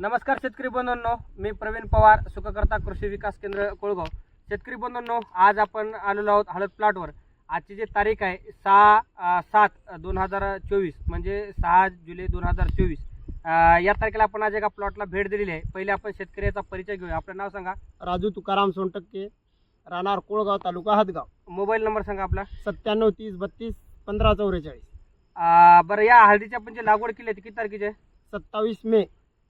नमस्कार शेतकरी बंधूंनो मी प्रवीण पवार सुखकर्ता कृषी विकास केंद्र कोळगाव. शेतकरी बंधूंनो आज आपण आलेलो आहोत हळद प्लॉटवर आजची जी तारीख आहे सहा सात दोन हजार चोवीस म्हणजे सहा जुलै दोन हजार चोवीस. या तारखेला आपण आज एका प्लॉटला भेट दिलेली आहे. पहिले आपण शेतकऱ्याचा परिचय घेऊया. आपलं नाव सांगा. राजू तुकाराम सोनटक्के राहणार कोळगाव तालुका हातगाव मोबाईल नंबर सांगा आपला. सत्त्याण्णव तीस बत्तीस पंधरा चौवेचाळीस. बरं या हळदीची आपण जी लागवड केली आहे ती किती तारखेची आहे? सत्तावीस मे.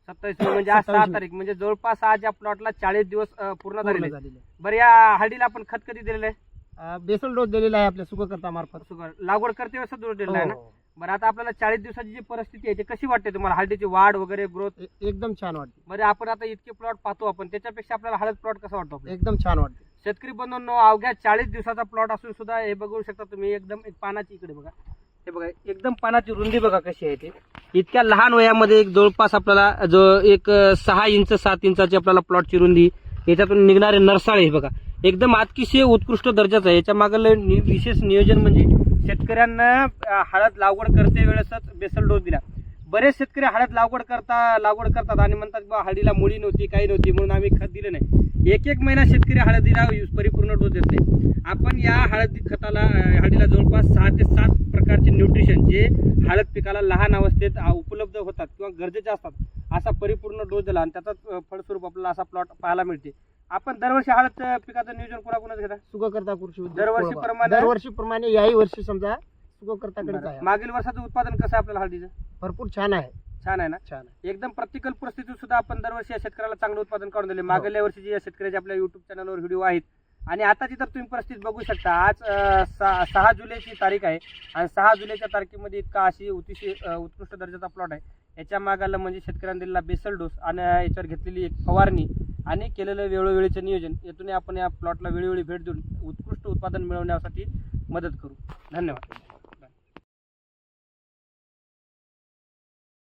सत्तावीस म्हणजे आज सहा 27 मे. तारीख म्हणजे जवळपास आज या प्लॉटला चाळीस दिवस अं, पूर्ण झालेले पूर्ण आहेत. झालेले आहे. बरं या हळदीला आपण खत कधी दिलेलं आहे अं, बेसल डोस दिलेला आहे आपल्या सुखकर्ता मार्फत सुगर लागवड करते वेळेस दिलेला आहे ना हो. बरं आता आपल्याला चाळीस दिवसाची जी परिस्थिती आहे ती कशी वाटते तुम्हाला हळदीची वाढ वगैरे ग्रोथ एकदम छान वाटते बरं आपण आता इतके प्लॉट पाहतो आपण त्याच्यापेक्षा आपल्याला हळद प्लॉट कसा वाटतो आपल्याला? एकदम छान वाटते शेतकरी बंधूंनो अवघ्या चाळीस दिवसाचा प्लॉट असून सुद्धा हे बघू शकता तुम्ही एकदम एक पानाची इकडे बघा हे बघा एकदम पानाची रुंदी बघा कशी आहे ती. इतक्या लहान वयामध्ये एक जवळपास आपल्याला जो एक सहा इंच सात इंचाची आपल्याला प्लॉटची रुंदी याच्यातून निघणारे नरसाळे हे बघा. एकदम अतिशय उत्कृष्ट दर्जाचं आहे. याच्या मागलं नि- विशेष नियोजन म्हणजे शेतकऱ्यांना हळद लागवड करते वेळेसच बेसल डोस दिला. बरेच शेतकरी हळद लागवड करता लागवड करतात आणि म्हणतात बा हळदीला मुळी नव्हती काही नव्हती म्हणून आम्ही खत दिलं नाही. एक एक महिना शेतकरी हळदीला परिपूर्ण डोस देत नाही. आपण या हळदी खताला हळदीला जवळपास सहा ते सात प्रकारचे न्यूट्रिशन जे हळद पिकाला लहान अवस्थेत उपलब्ध होतात किंवा गरजेचे असतात असा परिपूर्ण डोस दिला आणि त्याचा फळस्वरूप आपल्याला असा प्लॉट पाहायला मिळते. आपण दरवर्षी हळद पिकाचं नियोजन कोणाकोणाच घेता? सुखकर्ता कृषी दरवर्षी. प्रमाणे- दरवर्षीप्रमाणे याही वर्षी समजा आहे मागील वर्षाचं उत्पादन कसं आपल्याला हळदीचं? भरपूर छान आहे. छान आहे ना? छान आहे. एकदम प्रतिकूल परिस्थितीत सुद्धा आपण दरवर्षी या शेतकऱ्याला चांगलं उत्पादन काढून दिले. मागल्या वर्षीचे या शेतकऱ्याचे आपल्या युट्यूब चॅनलवर व्हिडिओ आहेत आणि आताची तर तुम्ही परिस्थिती बघू शकता. आज सहा सहा जुलैची तारीख आहे. आणि सहा जुलैच्या तारखेमध्ये इतका अशी अतिशय उत्कृष्ट दर्जाचा प्लॉट आहे. याच्या मागाला म्हणजे शेतकऱ्यांनी दिलेला बेसल डोस आणि याच्यावर घेतलेली एक फवारणी आणि केलेलं वेळोवेळीचं नियोजन. यातून आपण या प्लॉटला वेळोवेळी भेट देऊन उत्कृष्ट उत्पादन मिळवण्यासाठी मदत करू. धन्यवाद.